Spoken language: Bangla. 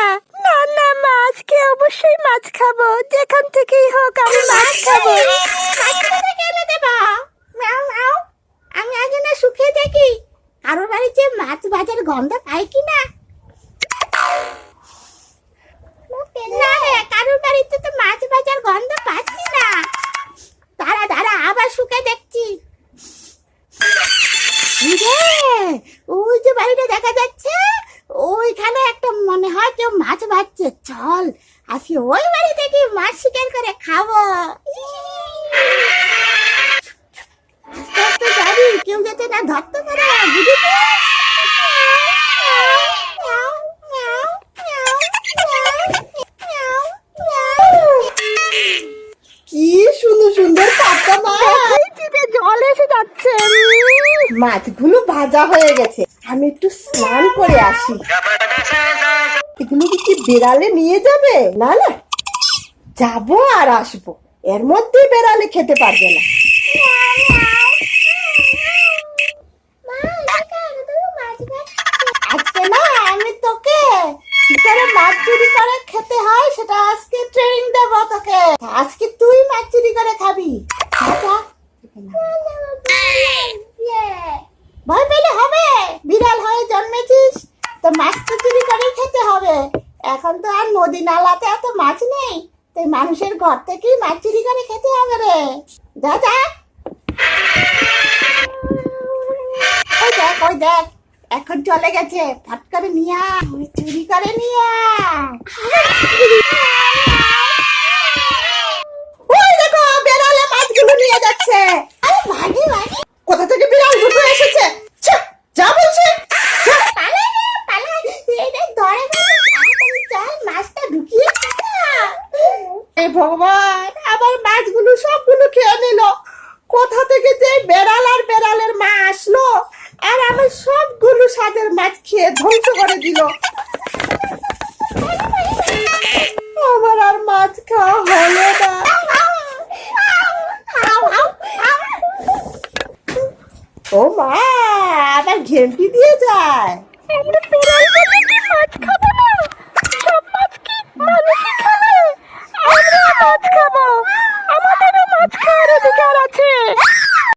না। না না আজকে অবশ্যই মাছ খাব। যেখান থেকেই হোক আমি মাছ খাব। আমি আগে না সুখে দেখি কারোর বাড়িতে মাছ ভাজার গন্ধ পাই কি না? বাড়িতে তো মাছ ভাজার গন্ধ পাচ্ছি না। দাঁড়া দাঁড়া, আবার শুকে দেখছি। ওই যে দেখা যাচ্ছে। কেউ মাছ ভাজছে। চল আজকে ওই বাড়ি থেকে মাছ শিকার করে খাব। আস্তে আস্তে যাবি কেউ যাতে না ধরতে পারে বুঝেছিস মাছগুলো ভাজা হয়ে গেছে। আমি একটু স্নান করে আসি। এগুলো কি বেড়ালে নিয়ে যাবে? না না। যাব আর আসব। এর মধ্যে বেড়ালে খেতে পারবে না। আজকে না, আমি তোকে কি করে মাছ চুরি করে খেতে হয় সেটা আজকে ট্রেনিং দেবো তোকে। আজকে তুই মাছ চুরি করে খাবি। ভয় পেলে হবে। বিড়াল হয়ে জন্মেছিস। তো মাছ তো চুরি খেতে হবে এখন তো আর নদী নালাতে এত মাছ নেই। তাই মানুষের ঘর থেকেই মাছ চুরি করে খেতে হবে রে। যা যা। ওই দেখ ওই দেখ, এখন চলে গেছে। ফট করে নিয়ে চুরি করে নিয়ে আয়। ওই দেখো বেড়ালে মাছগুলো নিয়ে যাচ্ছে আরে ভাগি ভাগি কোথা থেকে বিড়াল দুটো এসেছে ছ্যা, যা বলছে ছ্যা। পালা রে, পালা। এই রে, ধরে ফেলো। তাড়াতাড়ি চল, মাছটা ঢুকিয়ে খা। এ ভগবান আবার মাছগুলো সবগুলো খেয়ে নিল। কোথা থেকে যে বেড়াল আর বেড়ালের মা আসলো, আর আমার সবগুলো স্বাদের মাছ খেয়ে ধ্বংস করে দিল। আমার আর মাছ খাওয়া হলো না। ও মা, আবার ঘেমটি দিয়ে যায়। আমরা মাছ খাব?